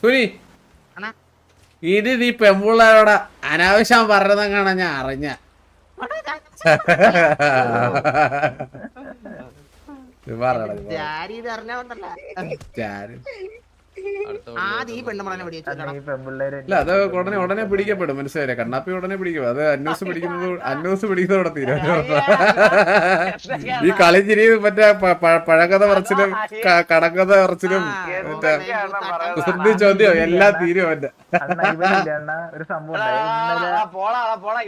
സുനി. ഇത് നീ പെമ്പുള്ളവരോടെ അനാവശ്യം പറഞ്ഞതങ്ങാണ ഞാൻ അറിഞ്ഞ. ജാരി. അത് ഉടനെ ഉടനെ പിടിക്കപ്പെടും മനസ്സിലായില്ല? കണ്ണാപ്പി ഉടനെ പിടിക്കും. അത് അന്വേസ് പിടിക്കുന്നത് അന്വേസ് പിടിക്കുന്നതോടെ തീരും. ഈ കളിച്ചിരി മറ്റേ പഴകഥ പറച്ചിലും കടകഥ പറച്ചിലും മറ്റേ ചോദ്യം എല്ലാം തീരും അവന്റെ അണ്ണ ഒരു സംഭവം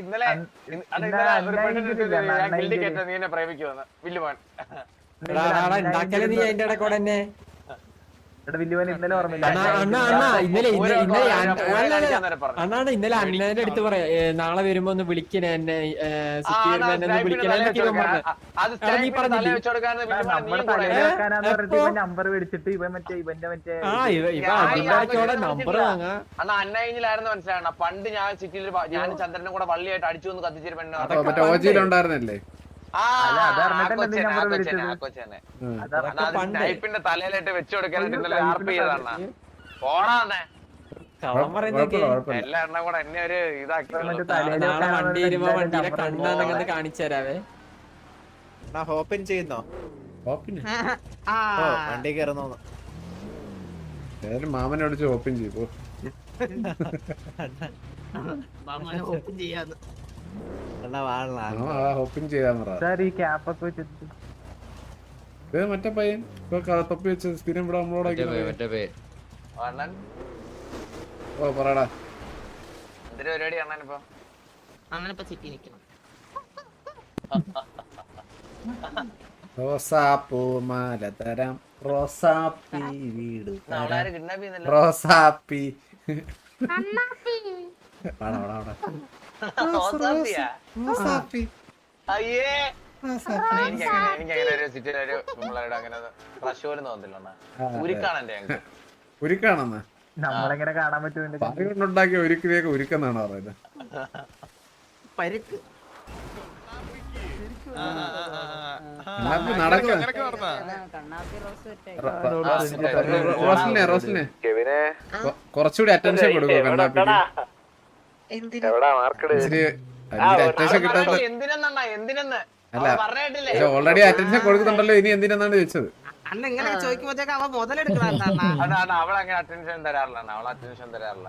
ഇന്നലെ നീ പ്രേമിക്കുമെന്ന് വില്ലുമാൻ. അതിന്റെ ഇടയിൽ അണ്ണാണ് ഇന്നലെ അണ്ണന്റെ അടുത്ത് പറയാ. നാളെ വരുമ്പോ ഒന്ന് വിളിക്കണേ എന്നെ സിറ്റി അതാ വരുമ്പോ എന്നെ ഒന്ന് സ്നൈപ്പിന്റെ വിളിക്കണേ എന്നൊക്കെ ഇവൻ പറഞ്ഞു. എപ്പോ? നമ്പർ മേടിച്ചിട്ട് ഇവൻ മറ്റേ ഇവന്റെ മറ്റേ ആ ഇവ ഇവ അതിന്റെ നമ്പർ. വാങ്ങാ. അന്ന് അന്നയിലായിരുന്നു മനസ്സിലാണ് പണ്ട് ഞാൻ സിറ്റിയിൽ ഞാൻ ചന്ദ്രനും കൂടെ വള്ളിയായിട്ട് അടിച്ചു വന്ന് കത്തിച്ചൊരു സ്നൈപ്പിന്റെ തലയിലിട്ട് വെച്ച് കൊടുക്കാനായിട്ട് ആർപ്പ് പോണാന്നെ എല്ലാ എണ്ണം കൂടെ എന്നെ ഒരു ഇതാക്കി വണ്ടി വരുമ്പോ വണ്ടിയിലെ കാണിച്ചു തരാവേ. ഹോപ്പൻ ചെയ്യുന്നോ? വണ്ടി ഏതായാലും മാമനെ അടിച്ച് ഓപ്പൺ ചെയ്തു മാമനെ ഓപ്പൺ ചെയ്യാന്ന്. മറ്റേ പയ്യൻ തൊപ്പി വെച്ച് സ്ഥിരം ഇവിടെ നമ്മളോട് ഓ പറയടാ എന്തൊരു പരിപാടി അങ്ങനെ ഇപ്പൊ? സിറ്റി നിക്കണം. റോസാപ്പൂ മാല തരാം. റോസാപ്പി വീട് റോസാപ്പി. വാടാ വാടാ റോസാപ്പി അയ്യേ അണ്ണാ, എനിക്കങ്ങനെ എനിക്കങ്ങനെ ഒരു സിറ്റിയിലെ ഒരു പിള്ളേരുടെ അങ്ങനെ ക്രഷ് പോലും തോന്നില്ല അണ്ണാ. ഉരുക്കാണ് എന്റെ ഞങ്ങൾക്ക് ഉരുക്കാണെന്ന് നമ്മളെങ്ങനെ കാണാൻ ഉരുക്കെന്നാണ് പറയുന്നത് പരുക്ക് കുറച്ചുകൂടി അറ്റൻഷൻ കൊടുക്കും കണ്ണാപ്പിക്ക് അല്ല. പറഞ്ഞിട്ടില്ലേ? ഓൾറെഡി അറ്റൻഷൻ കൊടുക്കുന്നുണ്ടല്ലോ ഇനി എന്തിനാണ് ചോദിച്ചത്? അണ്ണ ഇങ്ങനെ ചോദിക്കുമ്പോഴത്തേക്ക് അവ മുതലെടുക്കണം അതാണ് അവൾ അങ്ങനെ അറ്റൻഷൻ തരാറില്ല അവൾ അറ്റൻഷൻ തരാറില്ല.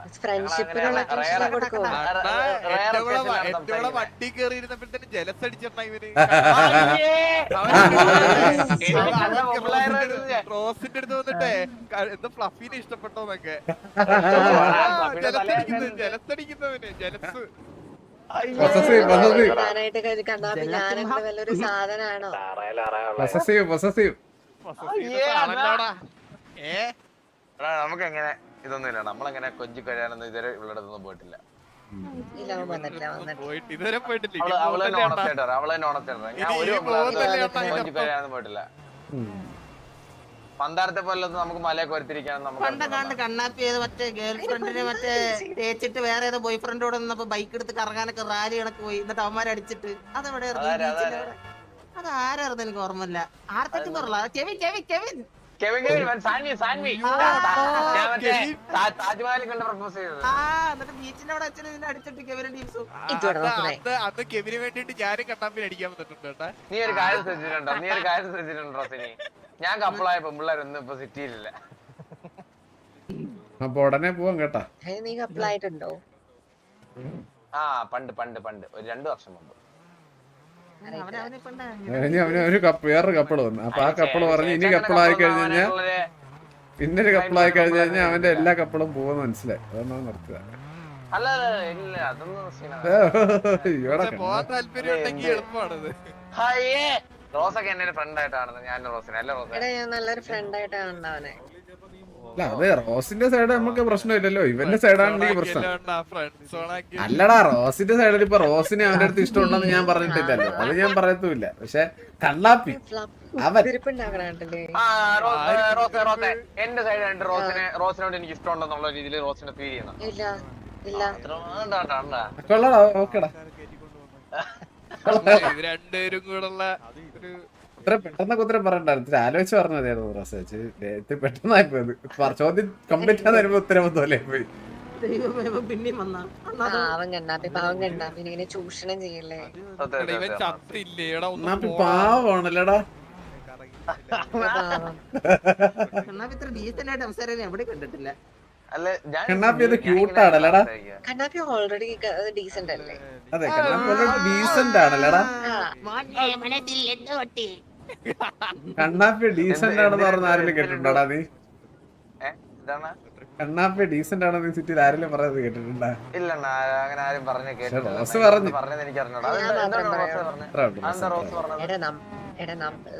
വണ്ടി ഇവർ റോസിന്റെ അടുത്ത് വന്നിട്ടേ എന്താ ഫ്ലഫിനെ ഇഷ്ടപ്പെട്ടോന്നൊക്കെ. ജലസടിക്കുന്നത് ജലസടിക്കുന്നവന് ജലസ്. പൊസസീവ് പൊസസീവ് നമുക്ക് എങ്ങനെ ഇതൊന്നും ഇല്ല നമ്മളെങ്ങനെ കൊഞ്ചി കഴിയാനൊന്നും ഇതുവരെ ഇവിടെ പോയിട്ടില്ല. ഇതുവരെ പോയിട്ടില്ല. അവൾ അവൾ ഞാൻ ഒരു കൊഞ്ചി കഴിയാനൊന്നും പോയിട്ടില്ല. പന്താരത്തെ പോലെ നമുക്ക് മലയൊക്കെ വരുത്തിരിക്കാനും പണ്ട് നമുക്ക് കണ്ട് കണ്ണാപ്പി ചെയ്ത് മറ്റേ ഗേൾ ഫ്രണ്ടിനെ മറ്റേ തേച്ചിട്ട് വേറെ ഏതോ ബോയ് ഫ്രണ്ടോടെ നിന്നപ്പോ ബൈക്ക് എടുത്ത് കറങ്ങാനൊക്കെ റാലി കണക്ക് പോയി. എന്നിട്ട് അവന്മാരെ അടിച്ചിട്ട് അതെവിടെ? അത് ആരായിരുന്നു എനിക്ക് ഓർമ്മയില്ല. ആർക്കും പറയല Kevin Kevin Kevin. Kevin Kevin വൻ സാൻവി സാൻവി. ആ, ഞാൻ മറ്റേ കെവിൻ. താ- താജ്മഹലിൽ കണ്ട് പ്രപ്പോസ് ചെയ്തത്. ആ എന്നിട്ട് ബീച്ചിന്റെ അവിടെ അച്ഛനെ ഇതിനെ അടിച്ചിട്ട് കെവിനും ടീംസും. അന്ന് കെവിന് വേണ്ടിട്ട് ഞാനും കണ്ണാപ്പിന് അടിക്കാൻ വന്നിട്ടുണ്ട് കേട്ടാ. നീ ഒരു കാര്യം ശ്രദ്ധിച്ചിട്ടുണ്ടോ? നീ ഒരു കാര്യം ശ്രദ്ധിച്ചിട്ടുണ്ടോ സിനി? ഞാൻ കപ്പിളായ പെമ്പിള്ളേരൊന്നും ഇപ്പൊ സിറ്റിയിലില്ല. അപ്പൊ ഉടനെ പോവാൻ കേട്ടാ. നീ കപ്പിളായിട്ടുണ്ടോ ആ പണ്ട് പണ്ട് പണ്ട്. ഒരു രണ്ടു വർഷം മുമ്പ്. ഇനി അവന് ഒരു കപ്പ് വേറൊരു കപ്പിൾ വന്നു. അപ്പൊ ആ കപ്പിൾ പറഞ്ഞു ഇനി കപ്പിളായി കഴിഞ്ഞു കഴിഞ്ഞാൽ പിന്നെ ഒരു കപ്പിളായി കഴിഞ്ഞു കഴിഞ്ഞാൽ അവന്റെ എല്ലാ കപ്പിളും പോകുന്ന മനസ്സിലായി. അതൊന്നും നിർത്തുക റോസൊക്കെ എന്നെ ഫ്രണ്ട് ആയിട്ടാണ്. ഞാൻ റോസിനെ അല്ല റോസ്? എടാ ഞാൻ നല്ലൊരു ഫ്രണ്ട് ആയിട്ടാണ് അവനെ. അല്ല അത് റോസിന്റെ സൈഡ് നമുക്ക് പ്രശ്നമില്ലല്ലോ. ഇവന്റെ സൈഡാണ് ഈ പ്രശ്നം. അല്ലടാ റോസിന്റെ സൈഡിൽ ഇപ്പൊ റോസിനെ അവന്റെ അടുത്ത് ഇഷ്ടമുണ്ടെന്ന് ഞാൻ പറഞ്ഞിട്ടില്ലല്ലോ. അത് ഞാൻ പറയത്തുമില്ല. പക്ഷെ കണ്ണാപ്പി അവൻ എന്റെ സൈഡ് രണ്ട് റോസിനെ റോസിനോട് എനിക്ക് ഇഷ്ടമുണ്ടെന്നുള്ള രീതിയിൽ റോസിനെ ഫീൽ. കൊള്ളടാ ഓക്കെടാ. രണ്ടുപേരും കൂടെ ഉള്ള ഒരു ഇത്ര പെട്ടെന്നൊക്കെ ഉത്തരം പറയണ്ടായിരുന്നു. ഇത്ര ആലോചിച്ച് പറഞ്ഞതായിരുന്നു റോസ് ഇത്തിരി പെട്ടെന്നായി പോയത് ചോദ്യം കംപ്ലീറ്റ് ആണെന്ന് വരുമ്പോ ഉത്തരം പോലെ പോയി ചൂഷണം ചെയ്യല്ലേ. പാവാണല്ലേടാ. കണ്ണാപ്പി ഇത്ര അത് ആണല്ലോടാ? കണ്ണാപ്പി ഓൾറെഡി ഡീസന്റ് അല്ലേ? അതെ കണ്ണാപ്പി ഡീസന്റ് ആണല്ലേടാ. കണ്ണാപ്പി ഡീസന്റ് ആണെന്ന് പറഞ്ഞ ആരെങ്കിലും കേട്ടിട്ടുണ്ടോടാ നീ ഏ? ഇതാണ്? കണ്ണാപ്പി ഡീസന്റ് ആണെന്ന് നീ സിറ്റിയിൽ ആരെങ്കിലും പറയുന്നത് കേട്ടിട്ടുണ്ടാ ഇല്ല അങ്ങനെ ആരും പറഞ്ഞു പറഞ്ഞു. പറഞ്ഞത് എനിക്ക് അറിഞ്ഞൂടാ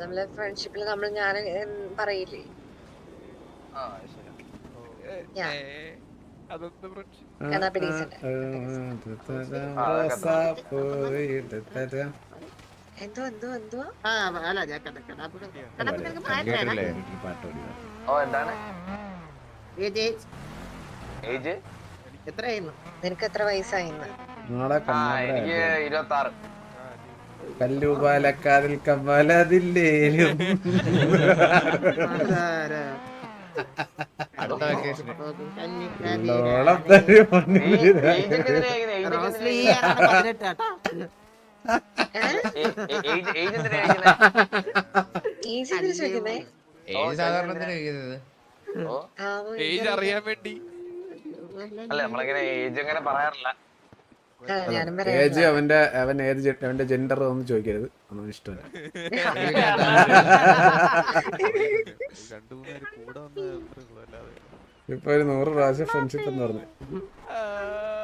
നമ്മളെ ഫ്രണ്ട്ഷിപ്പിൽ നമ്മൾ ഞാൻ പറയില്ലേ കണ്ണാപ്പി ഡീസന്റ് എന്തോ എന്തോ എന്തോ ആ അല്ല ഞാൻ കണ്ട കണ്ണാപ്പി നിനക്ക് ഓ എന്താണ് ഏജ് ഏജ് എത്രയായിരുന്നു നിനക്ക് എത്ര വയസ്സായിന്ന് നാളെ ആ എനിക്ക് ഇരുപത്തി ആറ് കല്ലുപാലക്കാരിൽ കമ്മലതില്ലേലും ആരാ? ഏജ് അറിയാൻ വേണ്ടി. അല്ല നമ്മളിങ്ങനെ ഏജ് അങ്ങനെ പറയാറില്ല. ഏജ് അവന്റെ അവൻ ഏത് അവന്റെ ജെൻഡർ ഒന്നും ചോദിക്കരുത്. ഒന്നും ഇഷ്ടമല്ല. രണ്ടു മൂന്നാൽ കൂടെ വന്ന് അല്ലാതെ ഇപ്പൊ ഒരു നൂറ് പ്രാവശ്യം ഫ്രണ്ട്ഷിപ്പ് എന്ന് പറഞ്ഞു.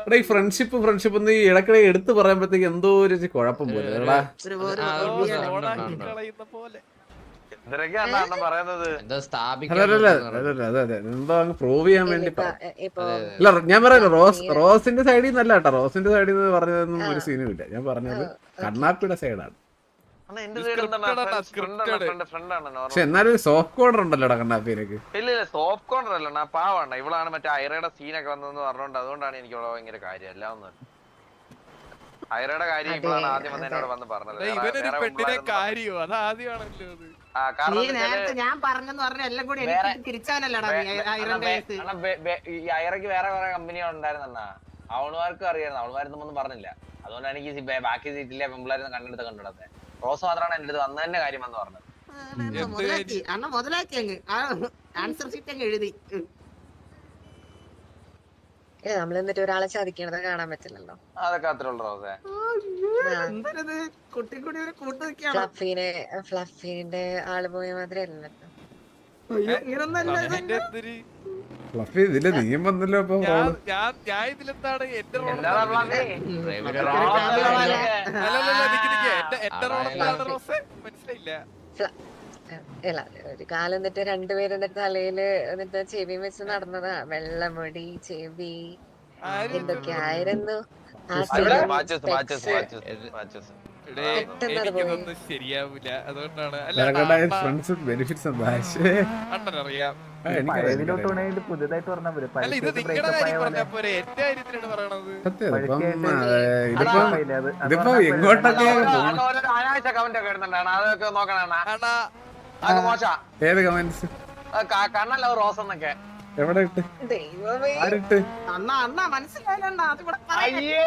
എടാ ഈ ഫ്രണ്ട്ഷിപ്പ് ഫ്രണ്ട്ഷിപ്പ് എന്ന് ഈ ഇടക്കിടെ എടുത്ത് പറയുമ്പോഴത്തേക്ക് എന്തോ ഒരു കുഴപ്പം പോലെ. എടാ. പ്രൂവ് ചെയ്യാൻ വേണ്ടി ഇപ്പൊ ഇല്ല ഞാൻ പറയാലോ റോസ് റോസിന്റെ സൈഡിൽ നിന്നല്ല കേട്ടോ. റോസിന്റെ സൈഡിൽ നിന്ന് പറഞ്ഞതൊന്നും ഒരു സീനും ഇല്ല. ഞാൻ പറഞ്ഞത് കണ്ണാപ്പിയുടെ സൈഡാണ് പക്ഷെ നോർമൽ എന്നാലും സോഫ്റ്റ് കോർണർ ഉണ്ടല്ലോടാ കണ്ണാപ്പിയിലേക്ക് ഇല്ല ഇല്ല സോഫ്റ്റ് കോർണർ അല്ല അണ്ണാ പാവാണ്. ഇവളാണ് മറ്റേ ഐറയുടെ സീനൊക്കെ വന്നതെന്ന് പറഞ്ഞോണ്ട് അതുകൊണ്ടാണ് എനിക്ക് ഇവിടെ ഭയങ്കര കാര്യം. എല്ലാം ഒന്നും ഐറയുടെ കാര്യം ഇപ്പോഴാണ് ആദ്യം വന്ന് എന്നോട് വന്ന് പറഞ്ഞത്. ആ, കാരണം ഞാൻ പറഞ്ഞെന്ന് പറഞ്ഞ എല്ലാം കൂടി എനിക്ക് തിരിച്ചാനല്ലടാ ഈ ഐറയ്ക്ക് വേറെ കുറെ കമ്പനികൾ ഉണ്ടായിരുന്നാ അവളുമാർക്കും അറിയായിരുന്നു അവളുമാരൊന്നും ഒന്നും പറഞ്ഞില്ല. അതുകൊണ്ടാണ് എനിക്ക് ബാക്കി സീറ്റിലെ പെമ്പിളാരൊന്നും കണ്ടെടുത്ത് കണ്ടെടുത്തത് റോസ് മാത്രമാണ് എന്റെ അടുത്ത് വന്നതിന്റെ കാര്യം എന്ന് പറഞ്ഞത് എന്ത് മുതലാക്കി. അണ്ണ മുതലാക്കി അങ്ങ്. ആൻസർ ഷീറ്റ് അങ്ങ് എഴുതി. നമ്മൾ എന്നിട്ട് ഒരാളെ ചതിക്കണത് കാണാൻ പറ്റില്ലല്ലോ. അതൊക്കെ അത്രേ ഉള്ളു റോസേ. ഫ്ലഫീനെ ഫ്ലഫീന്റെ ആൾ പോയ മാതിരി അല്ലല്ലോ. ഫ്ലഫി ഇതിൽ നീയും വന്നല്ലോ ഇപ്പൊ ഞാൻ ഞാൻ ഞാൻ ഇതിലെന്താണ് എന്റെ റോസ്? മനസ്സിലായില്ല. ഒരു കാലം എന്നിട്ട് രണ്ടുപേരും എന്നിട്ട് തലയിൽ എന്നിട്ട് ചെവി വെച്ച് നടന്നതാ. വെള്ളമുടി ചെവി ആര് എന്തൊക്കെ ആയിരുന്നു? ശരിയാവൂല ഇവിടെ ചെവി, watches watches specs. Watches watches എടേ, പെട്ടെന്ന് അത് എനിക്കിതൊന്നും ശരിയാവില്ല അതുകൊണ്ടാണ്. അല്ല പഴയതിലോട്ട് വേണമെങ്കിൽ പുതുതായിട്ട് പറഞ്ഞാൽ പോലെ. ഇതിപ്പം എങ്ങോട്ടൊക്കെ അതൊക്കെ നോക്കണ അണ്ണാ. അണ്ണാ അത് ഏത് കമന്റ്സ് കണ്ണല്ല റോസ് എന്നൊക്കെ. എവിടെ ഇട്ട്? ദൈവമേ. ആരിട്ട്? അണ്ണ അണ്ണ മനസ്സിലായില്ല അത് ഇവിടെ പറയാൻ അയ്യേ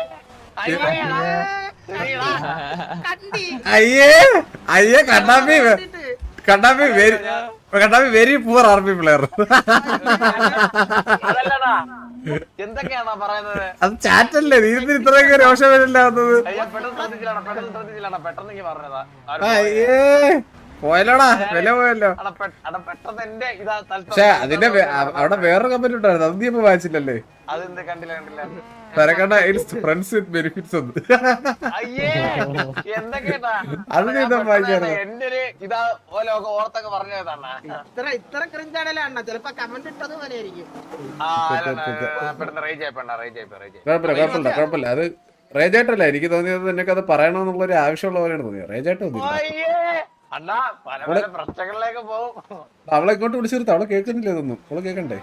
അയ്യേ അയ്യേ. കണ്ണാപ്പി വെരി കണ്ണാപ്പി വെരി പൂർ ആർമി പ്ലെയർ എന്തൊക്കെയാണോ പറയുന്നത്? അത് ചാറ്റല്ലേ നീ ഇത്രയൊക്കെ രോഷം വരില്ലാത്തത്. പോയല്ലോടാ വില പോയല്ലോ. പക്ഷെ അതിന്റെ അവിടെ വേറൊരു കമ്പനി ഉണ്ടായിരുന്നു അത് നീ ഇപ്പൊ വായിച്ചില്ലല്ലേ? അതെന്ത് കണ്ടില്ല കണ്ടില്ല. തരക്കണ്ട ഫ്രണ്ട്സ് വിത്ത് ബെനിഫിറ്റ്സ് അത്? എന്റെ ഒരു ഇതാ ഓർത്തൊക്കെ പറഞ്ഞതാണ് ഇത്ര ഇത്ര ക്രിഞ്ചാണല്ലോ അണ്ണ. ചിലപ്പോ കമന്റ് ഇട്ടത് പോലെ ആയിരിക്കും. കുഴപ്പമില്ല കുഴപ്പമില്ല അത് റേജായിട്ടല്ല എനിക്ക് തോന്നിയത് നിനക്ക് അത് പറയണമെന്നുള്ള ഒരു ആവശ്യമുള്ള പോലെയാണ് തോന്നിയത്. റേജായിട്ട് തോന്നിയില്ല അയ്യേ. അണ്ണാ പല പല പ്രശ്നങ്ങളിലേക്ക് പോകും. അവളെ ഇങ്ങോട്ട് വിളിച്ചിരുത്ത അവളെ കേൾക്കുന്നില്ല ഇതൊന്നും? അവളെ കേൾക്കണ്ടേ?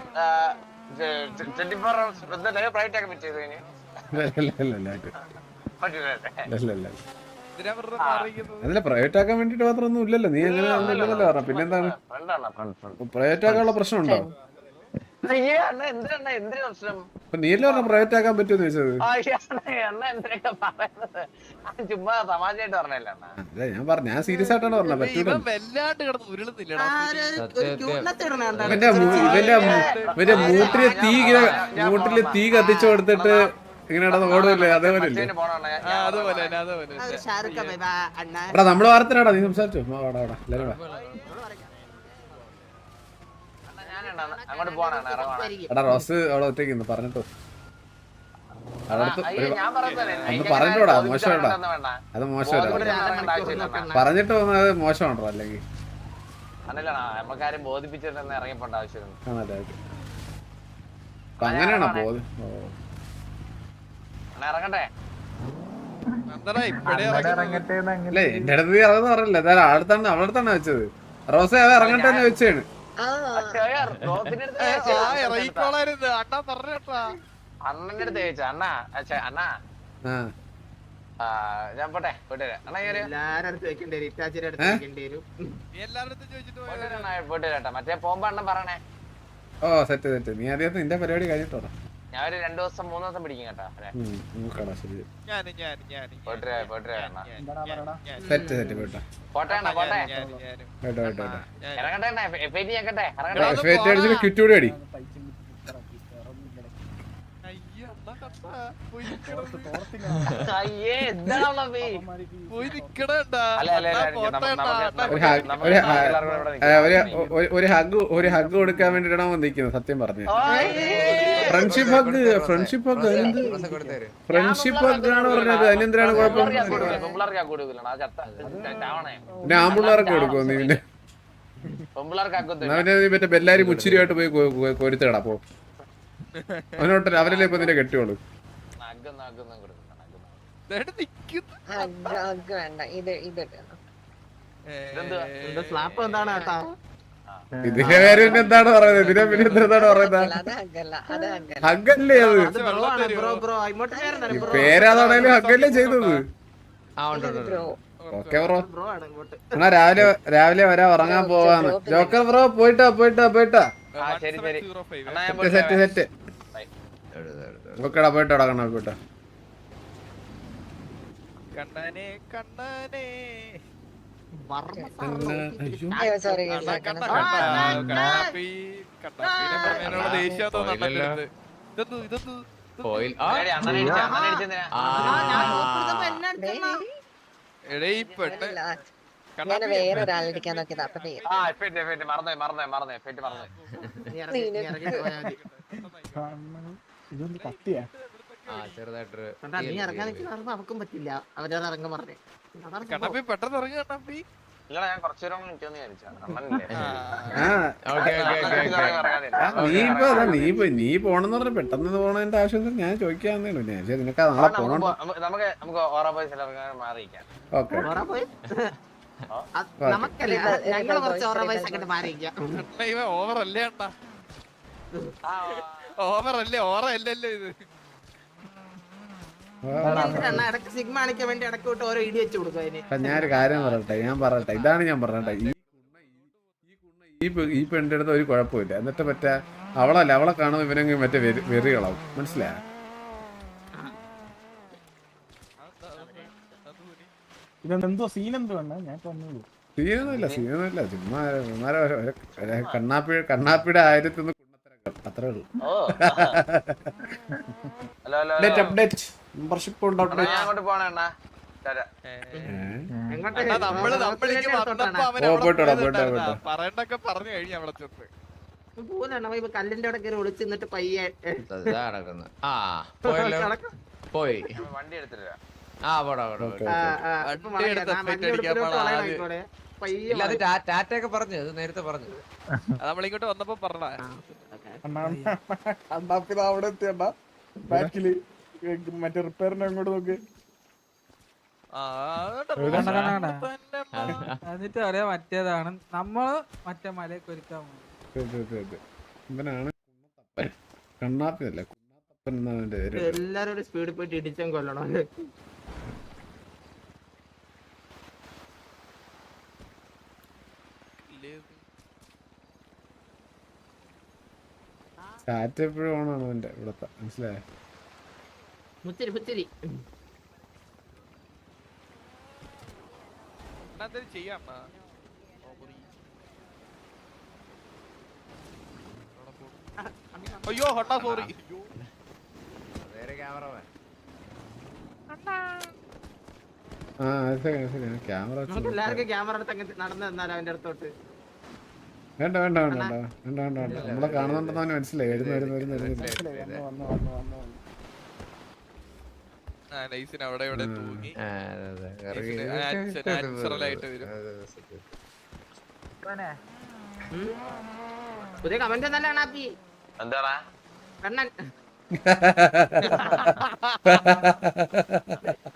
ട്വന്റി ഫോർ അതിലെ പ്രൈവറ്റ് ആക്കാൻ വേണ്ടിട്ട് മാത്രമൊന്നും ഇല്ലല്ലോ നീ അങ്ങനെ പറഞ്ഞ പിന്നെന്താണ്? പ്രൈവറ്റ് ആക്കാനുള്ള പ്രശ്നം അപ്പൊ പ്രൈവറ്റ് ആക്കാൻ പറ്റുമെന്ന് ചോദിച്ചത്? ചുമ്മാ തമാശയായിട്ട് പറഞ്ഞല്ലേ അല്ല ഞാൻ പറഞ്ഞു ഞാൻ സീരിയസ് ആയിട്ടാണ് പറഞ്ഞത് പറ്റൂല മൂട്ടിൽ തീ ഇങ്ങനെ മൂട്ടിൽ തീ കത്തിച്ചു കൊടുത്തിട്ട് ഇങ്ങനെ അതേപോലെ അതുപോലെ നമ്മൾ വാർത്തനാടാ നീ സംസാരിച്ചോ? എല്ലാരും വാ അണ്ണ, ഞാനുണ്ട് അണ്ണ. അങ്ങോട്ട് എടാ റോസ് അവിടെ ഒറ്റയ്ക്ക് പറഞ്ഞിട്ടോ. പറഞ്ഞിട്ടോടാ. വേണ്ട. അത് മോശമല്ല. പറഞ്ഞിട്ട് വന്നത് മോശമാണോ അല്ലെങ്കിൽ? അങ്ങനെയാണോ ഇറങ്ങട്ടെ? ഇറങ്ങട്ടെ എന്റെ അടുത്ത് ഇറങ്ങുന്ന പറഞ്ഞില്ല? എന്തായാലും അടുത്താണ് അവളുടെ വെച്ചത്. റോസ് അവ ഇറങ്ങട്ടെ എന്ന് വെച്ചാണ്. അണ്ണാ അണ്ണന്റെ അടുത്ത് ചോദിച്ചു അണ്ണാ അണ്ണാ. ആ. ആ, ഞാൻ പോട്ടെ പോട്ടെ വരാം. അണ്ണാ ഞാൻ വരും. കേട്ടോ. മറ്റേ പോകുമ്പോ അണ്ണൻ പറയണേ. ഓ സെറ്റ് സെറ്റ്. നീ ആദ്യം നിന്റെ പരിപാടി കഴിഞ്ഞിട്ടോടാ ഞാൻ ഒരു രണ്ടു ദിവസം മൂന്ന് ദിവസം പിടിക്കും കേട്ടോ ശരി. പോട്ടെ പോട്ടെ. സെറ്റ് സെറ്റ് പോട്ടെ പോട്ടെ. ഇറങ്ങട്ടെ എഫ് ഐ ടി ഞെക്കട്ടെ എഫ് ഐ ടി അടിച്ചിട്ട് അടി. ഒരു ഹഗ് ഒരു ഹഗ് കൊടുക്കാൻ വേണ്ടിട്ടാണ് വന്നിരിക്കുന്നത്? സത്യം പറഞ്ഞു. ഫ്രണ്ട്ഷിപ്പ് ഹഗ് ഫ്രണ്ട്ഷിപ്പ് ഹഗ് അതിന് ഫ്രണ്ട്ഷിപ്പ് ഹഗ് ആണ് പറഞ്ഞത്? അതിനെന്തിനാണ് കുഴപ്പം? പിന്നെ ആമ്പിള്ളേർക്ക് കൊടുക്കുമോ നീ പിന്നെ? മറ്റേ ബെല്ലാരി മുച്ചിരിയായിട്ട് പോയി കൊരുത്തേടാ പോ. അവനോട്ട് അവരല്ലേ ഇപ്പൊ നിന്റെ കെട്ടിയോളൂ. വേണ്ട. ഇത് ഇത് സ്ലാപ്പ് എന്താണ് കേട്ടാ ഇതിന്റെ പേര് പിന്നെ എന്താണ് പറയുന്നത്? ഇതിനെ പിന്നെ എന്താണ് പറയുന്നത്? ഹഗല്ല അത്? പേരാതാണേലും ഹഗല്ലേ ചെയ്തത്. Okay bro. എന്നാ രാവിലെ രാവിലെ വരാ ഉറങ്ങാൻ പോവാന്ന്. ജോക്കർ ബ്രോ പോയിട്ടാ പോയിട്ടാ പോയിട്ടാ. Set set. ഓക്കെടാ പോയിട്ട് കണ്ണാ പോയിട്ടാ. കണ്ണാനെ കണ്ണാനെ. വർമ്മ അയ്യോ. അയ്യോ സോറി അണ്ണാ കണ്ണ ആ, കണ്ണ അണ്ണാ, കണ്ണാപ്പി കണ്ണാപ്പിനെ പറഞ്ഞതിനുള്ള ദേഷ്യം പോയില്ലല്ലോ. ഇതൊന്നു ഇതൊന്നു പോയി ആ ഏടി, അണ്ണനെ ഇടിച്ച്, അണ്ണനെ ഇടിച്ചെന്തിനാ? ആ. ഞാൻ നോക്കിയപ്പോ എന്നെ അടിച്ചെന്നാ. എടേ ഈ പെണ്ണ് ഞാൻ കണ്ണാപ്പി വേറെ ഒരാളിരിക്കാൻ നോക്കിയതാ അപ്പൊ മറന്നേ, മറന്നേ, മറന്നേ, മറന്നേ. നീ ഇറങ്ങി ചെറുതായിട്ടൊരു നീ ഇറങ്ങാൻ നിൽക്കുന്ന അവക്കും പറ്റില്ല. ഇറങ്ങാൻ പറഞ്ഞേ. പെട്ടെന്ന് ഇറങ്ങി കണ്ണാപ്പി ഇല്ലടാ, ഞാൻ നിൽക്കുമെന്ന് വിചാരിച്ചാ. നീ പോണെന്ന് പറഞ്ഞ പെട്ടെന്ന് പോണതിന്റെ ആവശ്യം ഞാൻ ചോദിക്കാന്നേ ഞാൻ നിനക്ക് നാളെ നമുക്ക് ഓറ പോയി ഓക്കെ ഓവർ അല്ലേ ഓവർ അല്ലേ ഓറ അല്ലല്ലോ ഇത്. ഞാനൊരു കാര്യം പറയട്ടെ ഞാൻ പറയട്ടെ ഇതാണ് ഞാൻ പറയട്ടെ. ഈ ഈ പെണ്ണിന്റെ അടുത്ത് ഒരു കുഴപ്പമില്ല. എന്നിട്ട് മറ്റേ അവളല്ല അവളെ കാണുമ്പോൾ ഇവനെങ്കിൽ മറ്റേ വെറി വെറികളാവും. മനസ്സിലായ? ഇതെന്തോ സീൻ എന്തോ ഞാൻ സീനൊന്നുമില്ല സീനൊന്നുമില്ല. ചുമ്മാ കണ്ണാപ്പി കണ്ണാപ്പിയുടെ ആയിരത്തി ഒന്ന് അത്രേ ഉള്ളൂ. ഓ. Hello hello update update membership ഉണ്ട് ഞാൻ അങ്ങോട്ട് പോണേ അണ്ണാ തരാ. എങ്ങോട്ട്? അണ്ണാ നമ്മളിക്ക് വന്നപ്പോ അവൻ ഓ, അവിടെ പോയിട്ടോ, പോയതുണ്ടായിരുന്നാ. പോയിട്ടോ, പോയിട്ടോ. പറയണ്ടൊക്കെ പറഞ്ഞു കഴിഞ്ഞു അവിടെ ചെന്ന്. ഇപ്പൊ കല്ലിന്റെ അവിടെ കയറി ഒളിച്ച് നിന്നിട്ട് പയ്യെ. പോയി. വണ്ടി എടുത്തില്ല ആ പോടാ പോടാ ഇല്ല അത് വളയും. ടാ- പറഞ്ഞു അത് നേരത്തെ പറഞ്ഞു. നമ്മളിങ്ങോട്ട് വന്നപ്പോ പറഞ്ഞ അവിടെ എത്തിയണ്ട ബാക്കിൽ മറ്റേ റിപ്പയറിന്റെ അങ്ങോട്ട് നോക്ക്. എന്നിട്ട് പറയാ മറ്റേതാണ്. നമ്മൾ മറ്റേ മലയെ കൊരുക്കാൻ ഇവനാണ് സ്പീഡിൽ എപ്പോഴും ഓണാണ് ഇവിടത്തെ? മനസ്സിലായോ? മുത്തിരി മുത്തിരി. ചെയ്യാം. അയ്യോ ഹട്ടാ സോറി വേറെ ക്യാമറ വേണ്ട വേണ്ട വേണ്ട വേണ്ട വേണ്ട വേണ്ട. നമ്മളെ കാണുന്നുണ്ടെന്ന് മനസ്സിലായി. വരുന്നു വരുന്നു വരുന്നു വരുന്നു മനസ്സിലായി, വന്നു വന്നു വന്നു വന്നു വന്നു ആ നൈസിന് അവിടെ ഇവിടെ തൂങ്ങി. നാച്ചുറൽ- ആയിട്ട് വരും. പുതിയ കമന്റ് നല്ല അണ്ണാപ്പി? എന്താടാ? കണ്ണൻ.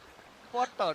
ഫോട്ടോ